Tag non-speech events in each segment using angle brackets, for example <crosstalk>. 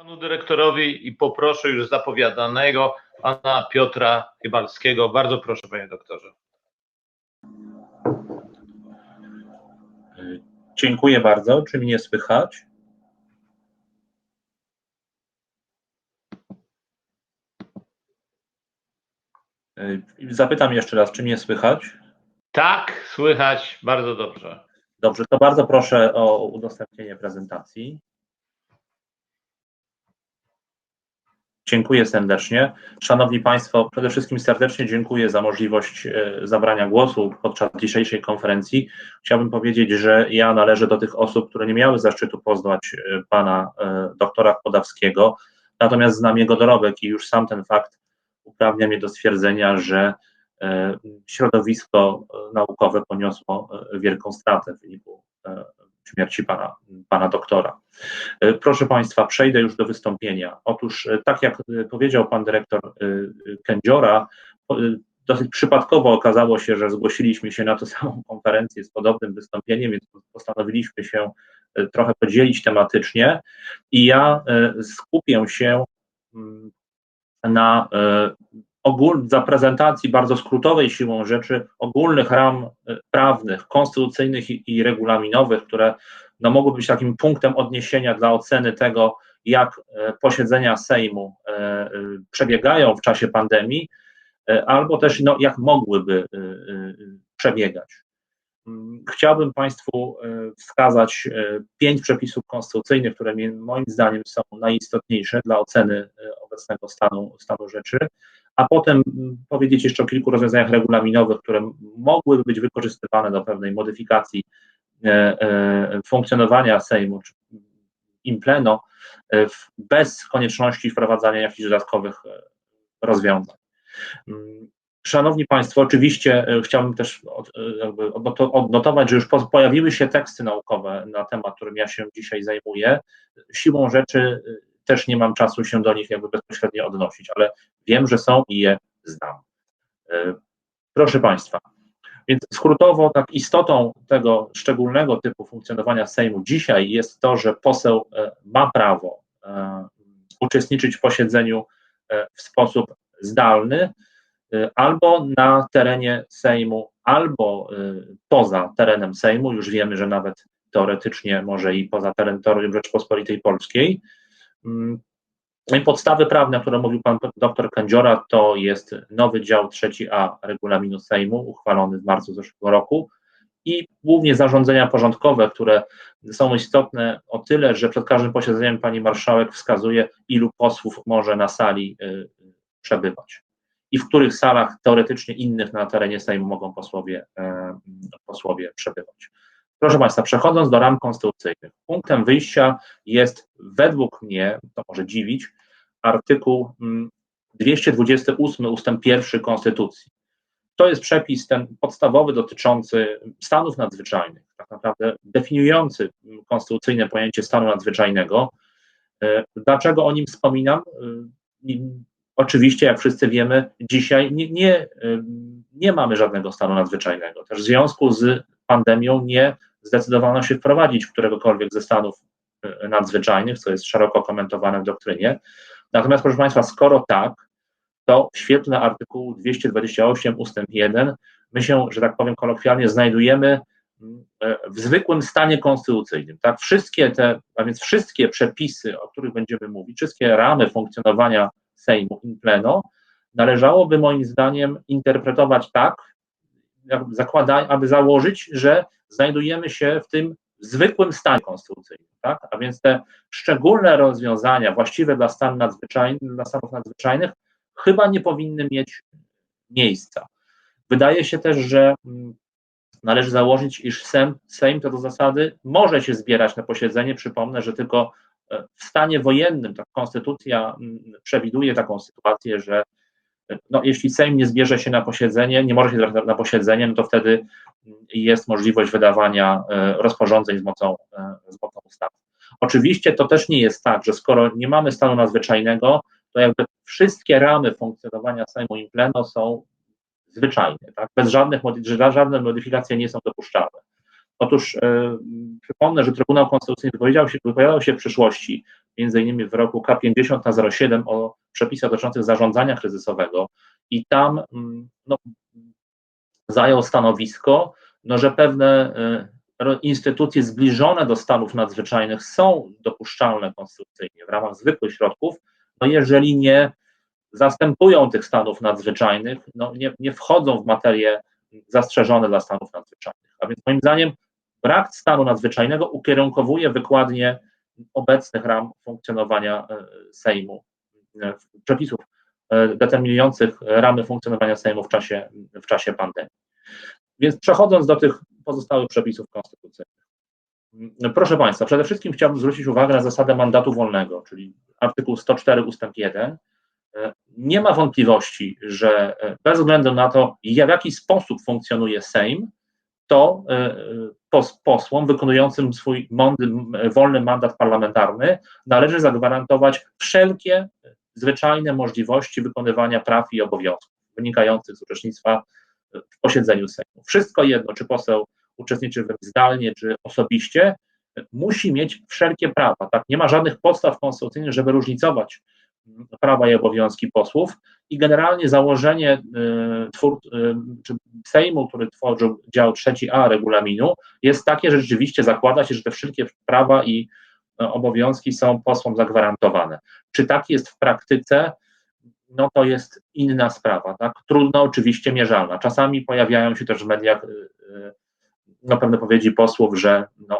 panu dyrektorowi i poproszę już zapowiadanego pana Piotra Chybalskiego. Bardzo proszę, panie doktorze. Dziękuję bardzo. Czy mnie słychać? Zapytam jeszcze raz, czy mnie słychać? Tak, słychać bardzo dobrze. Dobrze, to bardzo proszę o udostępnienie prezentacji. Dziękuję serdecznie. Szanowni Państwo, przede wszystkim serdecznie dziękuję za możliwość e, zabrania głosu podczas dzisiejszej konferencji. Chciałbym powiedzieć, że ja należę do tych osób, które nie miały zaszczytu poznać e, pana e, doktora Podawskiego, natomiast znam jego dorobek i już sam ten fakt uprawnia mnie do stwierdzenia, że środowisko naukowe poniosło wielką stratę w wyniku śmierci pana, pana doktora. E, proszę Państwa, przejdę już do wystąpienia. Otóż, e, tak jak e, powiedział pan dyrektor Kędziora, dosyć przypadkowo okazało się, że zgłosiliśmy się na tę <laughs> samą konferencję z podobnym wystąpieniem, więc postanowiliśmy się trochę podzielić tematycznie i ja skupię się mm, na ogól, za prezentacji bardzo skrótowej siłą rzeczy ogólnych ram e, prawnych, konstytucyjnych i, i regulaminowych, które no, mogły być takim punktem odniesienia dla oceny tego, jak e, posiedzenia Sejmu e, przebiegają w czasie pandemii, albo też no, jak mogłyby przebiegać. Mm, chciałbym Państwu wskazać pięć przepisów konstytucyjnych, które moim zdaniem są najistotniejsze dla oceny obecnego stanu, stanu rzeczy a potem powiedzieć jeszcze o kilku rozwiązaniach regulaminowych, które mogłyby być wykorzystywane do pewnej modyfikacji e, e, funkcjonowania Sejmu czy in pleno e, bez konieczności wprowadzania jakichś dodatkowych rozwiązań. Szanowni Państwo, oczywiście chciałbym też odnotować, że już pojawiły się teksty naukowe na temat, którym ja się dzisiaj zajmuję. Siłą rzeczy też nie mam czasu się do nich jakby bezpośrednio odnosić, ale wiem, że są i je znam. E, proszę Państwa, więc skrótowo, tak istotą tego szczególnego typu funkcjonowania Sejmu dzisiaj jest to, że poseł e, ma prawo e, uczestniczyć w posiedzeniu w sposób zdalny albo na terenie Sejmu, albo poza terenem Sejmu. Już wiemy, że nawet teoretycznie może i poza terytorium Rzeczpospolitej Polskiej. Mm, podstawy prawne, o których mówił pan dr Kędziora, to jest nowy dział 3a regulaminu Sejmu, uchwalony w marcu zeszłego roku i głównie zarządzenia porządkowe, które są istotne o tyle, że przed każdym posiedzeniem pani marszałek wskazuje, ilu posłów może na sali y, przebywać i w których salach teoretycznie innych na terenie Sejmu mogą posłowie, y, posłowie przebywać. Proszę Państwa, przechodząc do ram konstytucyjnych, punktem wyjścia jest według mnie, to może dziwić, artykuł 228 mm, ustęp 1 Konstytucji. To jest przepis ten podstawowy dotyczący stanów nadzwyczajnych, tak naprawdę definiujący konstytucyjne pojęcie stanu nadzwyczajnego. E, dlaczego o nim wspominam? Oczywiście, jak wszyscy wiemy, dzisiaj nie, nie, nie mamy żadnego stanu nadzwyczajnego. Też w związku z pandemią nie zdecydowano się wprowadzić któregokolwiek ze stanów e, nadzwyczajnych, co jest szeroko komentowane w doktrynie. Natomiast, proszę Państwa, skoro tak, to w świetle artykułu 228 ustęp 1 my się, że tak powiem kolokwialnie, znajdujemy e, w zwykłym stanie konstytucyjnym. Tak, wszystkie te, a więc wszystkie przepisy, o których będziemy mówić, wszystkie ramy funkcjonowania Sejmu in pleno, należałoby moim zdaniem interpretować tak, zakłada, aby założyć, że znajdujemy się w tym zwykłym stanie konstytucyjnym, tak? A więc te szczególne rozwiązania właściwe dla, stan dla stanów nadzwyczajnych chyba nie powinny mieć miejsca. Wydaje się też, że mm, należy założyć, iż Sejm, Sejm to do zasady może się zbierać na posiedzenie. Przypomnę, że tylko w stanie wojennym ta konstytucja mm, przewiduje taką sytuację, że no, jeśli Sejm nie zbierze się na posiedzenie, nie może się zbierać na posiedzenie, no to wtedy jest możliwość wydawania e, rozporządzeń z mocą, e, z mocą ustawy. Oczywiście to też nie jest tak, że skoro nie mamy stanu nadzwyczajnego, to jakby wszystkie ramy funkcjonowania Sejmu in pleno są zwyczajne, tak? bez żadnych, żadne modyfikacje nie są dopuszczalne. Otóż e, przypomnę, że Trybunał Konstytucyjny wypowiedział się, wypowiadał się w przyszłości, między innymi w roku K50 na 07 o przepisach dotyczących zarządzania kryzysowego i tam mm, no, zajął stanowisko, no, że pewne y, instytucje zbliżone do stanów nadzwyczajnych są dopuszczalne konstytucyjnie w ramach zwykłych środków, no jeżeli nie zastępują tych stanów nadzwyczajnych, no nie, nie wchodzą w materię zastrzeżone dla stanów nadzwyczajnych. A więc moim zdaniem brak stanu nadzwyczajnego ukierunkowuje wykładnie obecnych ram funkcjonowania e, Sejmu, e, przepisów e, determinujących ramy funkcjonowania Sejmu w czasie, w czasie pandemii. Więc przechodząc do tych pozostałych przepisów konstytucyjnych. Proszę Państwa, przede wszystkim chciałbym zwrócić uwagę na zasadę mandatu wolnego, czyli artykuł 104 ustęp 1. Nie ma wątpliwości, że bez względu na to, w jaki sposób funkcjonuje Sejm, to posłom wykonującym swój wolny mandat parlamentarny należy zagwarantować wszelkie zwyczajne możliwości wykonywania praw i obowiązków wynikających z uczestnictwa w posiedzeniu Sejmu. Wszystko jedno, czy poseł uczestniczy zdalnie, czy osobiście, musi mieć wszelkie prawa. Tak? Nie ma żadnych podstaw konstytucyjnych, żeby różnicować prawa i obowiązki posłów i generalnie założenie y, twór, y, czy Sejmu, który tworzył dział 3a regulaminu, jest takie, że rzeczywiście zakłada się, że te wszystkie prawa i y, obowiązki są posłom zagwarantowane. Czy tak jest w praktyce? No to jest inna sprawa, tak? Trudno oczywiście mierzalna. Czasami pojawiają się też w mediach no, pewne powiedzi posłów, że no,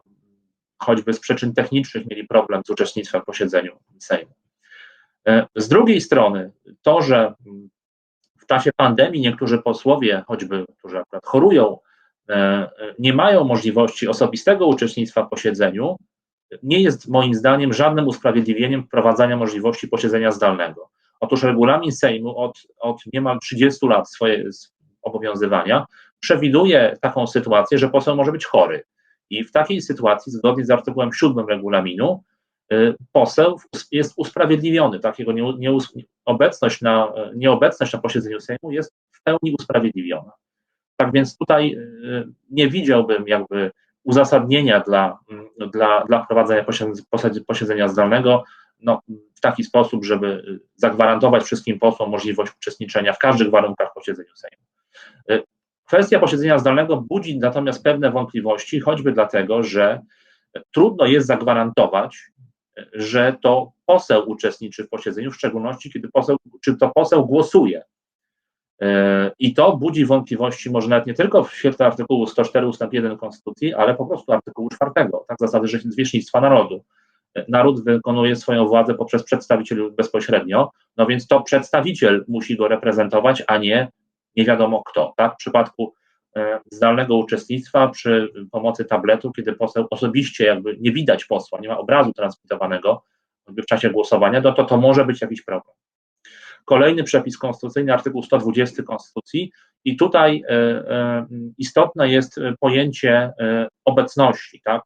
choćby z przyczyn technicznych mieli problem z uczestnictwem w posiedzeniu Sejmu. E, z drugiej strony, to, że w czasie pandemii niektórzy posłowie, choćby, którzy akurat chorują, e, nie mają możliwości osobistego uczestnictwa w posiedzeniu, nie jest moim zdaniem żadnym usprawiedliwieniem wprowadzania możliwości posiedzenia zdalnego. Otóż regulamin Sejmu od, od niemal 30 lat swojego obowiązywania przewiduje taką sytuację, że poseł może być chory. I w takiej sytuacji, zgodnie z artykułem 7 regulaminu, poseł jest usprawiedliwiony. Takiego nie, nie, obecność na, nieobecność na posiedzeniu Sejmu jest w pełni usprawiedliwiona. Tak więc tutaj y, nie widziałbym jakby uzasadnienia dla, dla, dla wprowadzenia posiedzenia zdalnego no, w taki sposób, żeby zagwarantować wszystkim posłom możliwość uczestniczenia w każdych warunkach w posiedzeniu Sejmu. Kwestia posiedzenia zdalnego budzi natomiast pewne wątpliwości, choćby dlatego, że trudno jest zagwarantować, że to poseł uczestniczy w posiedzeniu, w szczególności kiedy poseł, czy to poseł głosuje. E, I to budzi wątpliwości może nawet nie tylko w świetle artykułu 104 ust. 1 Konstytucji, ale po prostu artykułu 4, tak zasady zwierzchnictwa narodu. E, naród wykonuje swoją władzę poprzez przedstawicieli bezpośrednio, no więc to przedstawiciel musi go reprezentować, a nie nie wiadomo kto. Tak? W przypadku zdalnego uczestnictwa przy pomocy tabletu, kiedy poseł osobiście jakby nie widać posła, nie ma obrazu transmitowanego w czasie głosowania, no to to może być jakiś problem. Kolejny przepis konstytucyjny, artykuł 120 Konstytucji, i tutaj e, e, istotne jest pojęcie obecności, tak?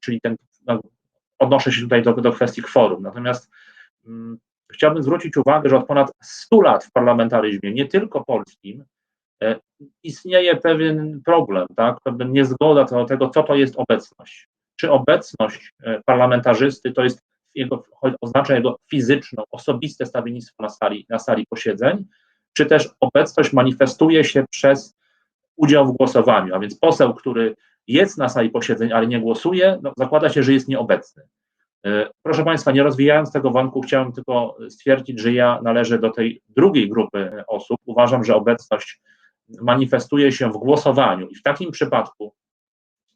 Czyli ten, no, odnoszę się tutaj do, do kwestii kworum. Natomiast mm, chciałbym zwrócić uwagę, że od ponad 100 lat w parlamentaryzmie, nie tylko polskim, E, istnieje pewien problem, tak, pewna niezgoda co do tego, co to jest obecność. Czy obecność e, parlamentarzysty to jest jego, oznacza jego fizyczną, osobiste stawiennictwo na sali, na sali posiedzeń, czy też obecność manifestuje się przez udział w głosowaniu, a więc poseł, który jest na sali posiedzeń, ale nie głosuje, no, zakłada się, że jest nieobecny. E, proszę Państwa, nie rozwijając tego wątku, chciałem tylko stwierdzić, że ja należę do tej drugiej grupy osób. Uważam, że obecność manifestuje się w głosowaniu i w takim przypadku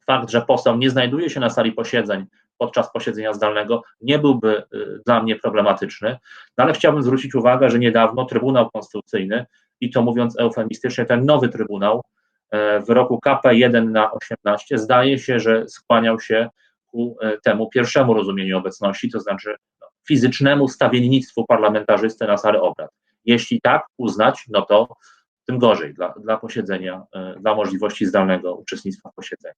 fakt, że poseł nie znajduje się na sali posiedzeń podczas posiedzenia zdalnego, nie byłby y, dla mnie problematyczny, no ale chciałbym zwrócić uwagę, że niedawno Trybunał Konstytucyjny, i to mówiąc eufemistycznie, ten nowy Trybunał e, w roku KP1 na 18 zdaje się, że skłaniał się ku e, temu pierwszemu rozumieniu obecności, to znaczy no, fizycznemu stawiennictwu parlamentarzysty na salę obrad. Jeśli tak uznać, no to tym gorzej dla, dla posiedzenia, e, dla możliwości zdalnego uczestnictwa w posiedzeniu.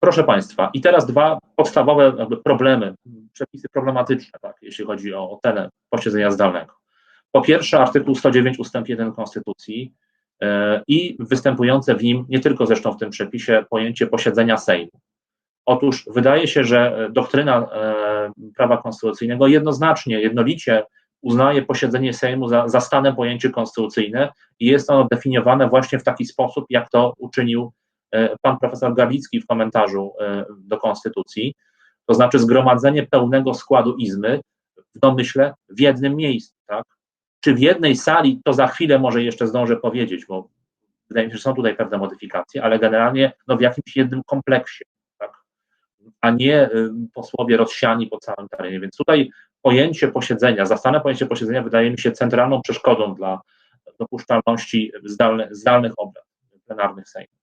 Proszę Państwa, i teraz dwa podstawowe problemy, przepisy problematyczne, tak, jeśli chodzi o ocenę posiedzenia zdalnego. Po pierwsze, artykuł 109 ustęp 1 Konstytucji yy, i występujące w nim, nie tylko zresztą w tym przepisie, pojęcie posiedzenia Sejmu. Otóż wydaje się, że doktryna prawa konstytucyjnego jednoznacznie, jednolicie uznaje posiedzenie Sejmu za, za stane pojęcie konstytucyjne i jest ono definiowane właśnie w taki sposób, jak to uczynił pan profesor Gawicki w komentarzu do konstytucji, to znaczy zgromadzenie pełnego składu izmy w domyśle w jednym miejscu, tak? Czy w jednej sali, to za chwilę może jeszcze zdążę powiedzieć, bo wydaje mi się, że są tutaj pewne modyfikacje, ale generalnie no, w jakimś jednym kompleksie, tak? a nie posłowie rozsiani po całym terenie. Więc tutaj pojęcie posiedzenia, zastane pojęcie posiedzenia wydaje mi się centralną przeszkodą dla dopuszczalności zdalne, zdalnych obrad plenarnych Sejmu.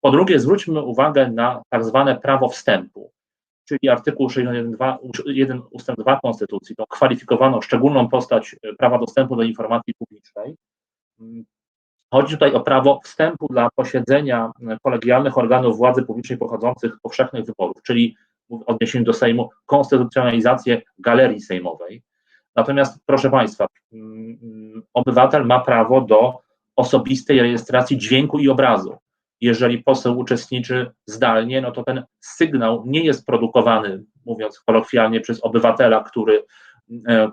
Po drugie, zwróćmy uwagę na tak zwane prawo wstępu, czyli artykuł 61 ust. 2 Konstytucji, tą kwalifikowaną, szczególną postać prawa dostępu do informacji publicznej. Chodzi tutaj o prawo wstępu dla posiedzenia kolegialnych organów władzy publicznej pochodzących z powszechnych wyborów, czyli w odniesieniu do Sejmu konstytucjonalizację galerii sejmowej. Natomiast, proszę Państwa, obywatel ma prawo do osobistej rejestracji dźwięku i obrazu. Jeżeli poseł uczestniczy zdalnie, no to ten sygnał nie jest produkowany, mówiąc kolokwialnie, przez obywatela, który,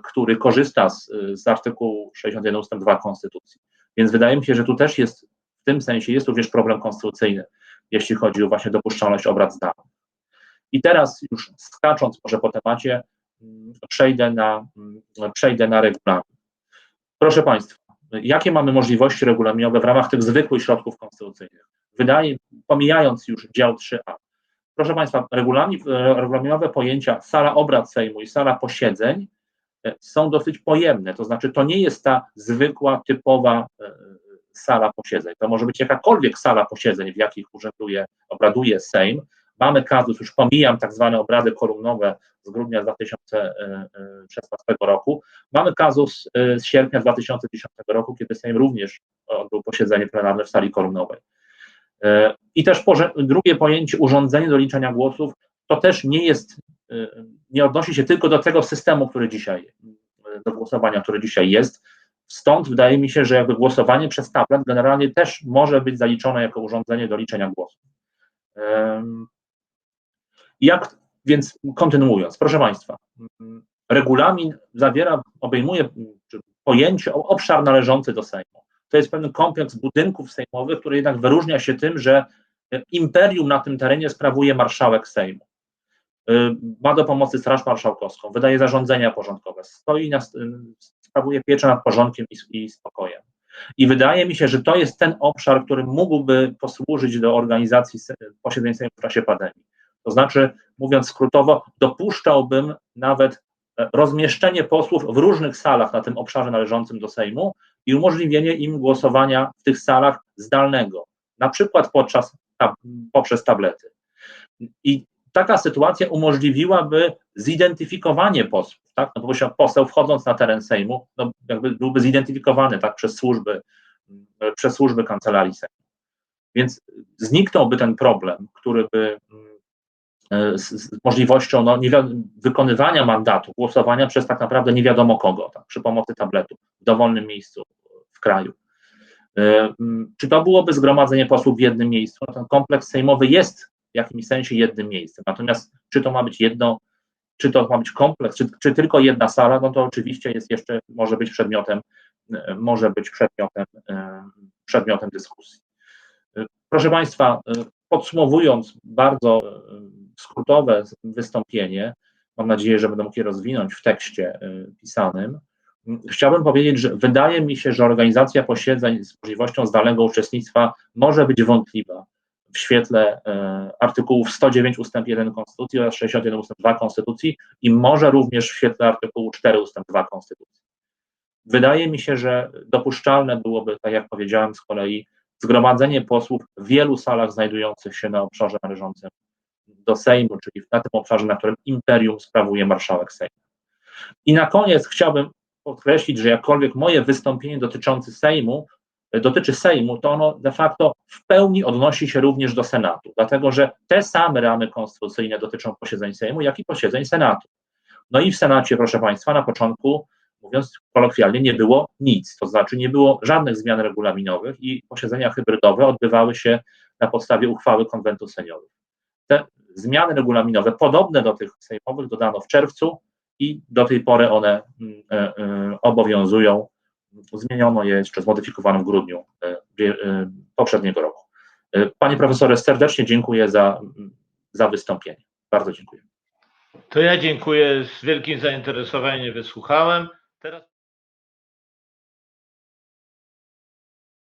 który korzysta z, z artykułu 61 ust. 2 Konstytucji. Więc wydaje mi się, że tu też jest, w tym sensie jest również problem konstytucyjny, jeśli chodzi o właśnie dopuszczalność obrad zdalnych. I teraz już skacząc może po temacie, przejdę na, przejdę na regulamin. Proszę Państwa, jakie mamy możliwości regulaminowe w ramach tych zwykłych środków konstytucyjnych? Wydaje, pomijając już dział 3a. Proszę Państwa, regulamin, regulaminowe pojęcia sala obrad Sejmu i sala posiedzeń są dosyć pojemne, to znaczy to nie jest ta zwykła, typowa sala posiedzeń, to może być jakakolwiek sala posiedzeń, w jakich urzęduje, obraduje Sejm. Mamy kazus, już pomijam tak zwane obrady kolumnowe z grudnia 2016 roku, mamy kazus z sierpnia 2010 roku, kiedy Sejm również odbył posiedzenie plenarne w sali kolumnowej. I też drugie pojęcie, urządzenie do liczenia głosów, to też nie jest nie odnosi się tylko do tego systemu, który dzisiaj, do głosowania, który dzisiaj jest. Stąd wydaje mi się, że jakby głosowanie przez tablet generalnie też może być zaliczone jako urządzenie do liczenia głosów. Jak, więc kontynuując, proszę Państwa, regulamin zawiera, obejmuje pojęcie, obszar należący do Sejmu. To jest pewien kompleks budynków sejmowych, który jednak wyróżnia się tym, że imperium na tym terenie sprawuje marszałek Sejmu ma do pomocy Straż Marszałkowską, wydaje zarządzenia porządkowe, stoi na, sprawuje pieczę nad porządkiem i, i spokojem. I wydaje mi się, że to jest ten obszar, który mógłby posłużyć do organizacji posiedzeń Sejmu w czasie pandemii. To znaczy, mówiąc skrótowo, dopuszczałbym nawet rozmieszczenie posłów w różnych salach na tym obszarze należącym do Sejmu i umożliwienie im głosowania w tych salach zdalnego, na przykład podczas, poprzez tablety. I taka sytuacja umożliwiłaby zidentyfikowanie posłów, tak? No bo poseł wchodząc na teren Sejmu, no jakby byłby zidentyfikowany tak, przez służby, przez służby kancelarii Sejmu. Więc zniknąłby ten problem, który by z, z możliwością no, wykonywania mandatu, głosowania przez tak naprawdę nie wiadomo kogo, tak, przy pomocy tabletu w dowolnym miejscu w kraju. Czy to byłoby zgromadzenie posłów w jednym miejscu? No, ten kompleks sejmowy jest w jakimś sensie jednym miejscem. Natomiast czy to ma być jedno, czy to ma być kompleks, czy, czy tylko jedna sala, no to oczywiście jest jeszcze, może być przedmiotem, może być przedmiotem, przedmiotem dyskusji. Proszę Państwa, podsumowując bardzo skrótowe wystąpienie, mam nadzieję, że będę mógł je rozwinąć w tekście pisanym, chciałbym powiedzieć, że wydaje mi się, że organizacja posiedzeń z możliwością zdalnego uczestnictwa może być wątpliwa w świetle artykułów 109 ust. 1 Konstytucji oraz 61 ust. 2 Konstytucji i może również w świetle artykułu 4 ust. 2 Konstytucji. Wydaje mi się, że dopuszczalne byłoby, tak jak powiedziałem z kolei, zgromadzenie posłów w wielu salach znajdujących się na obszarze należącym do Sejmu, czyli na tym obszarze, na którym imperium sprawuje marszałek Sejmu. I na koniec chciałbym podkreślić, że jakkolwiek moje wystąpienie dotyczące Sejmu dotyczy Sejmu, to ono de facto w pełni odnosi się również do Senatu, dlatego że te same ramy konstytucyjne dotyczą posiedzeń Sejmu, jak i posiedzeń Senatu. No i w Senacie, proszę Państwa, na początku, mówiąc kolokwialnie, nie było nic, to znaczy nie było żadnych zmian regulaminowych i posiedzenia hybrydowe odbywały się na podstawie uchwały konwentu seniorów. Zmiany regulaminowe, podobne do tych sejmowych, dodano w czerwcu i do tej pory one mm, e, e, obowiązują. Zmieniono je jeszcze, zmodyfikowano w grudniu e, poprzedniego roku. Panie profesorze, serdecznie dziękuję za, za wystąpienie. Bardzo dziękuję. To ja dziękuję, z wielkim zainteresowaniem wysłuchałem. Teraz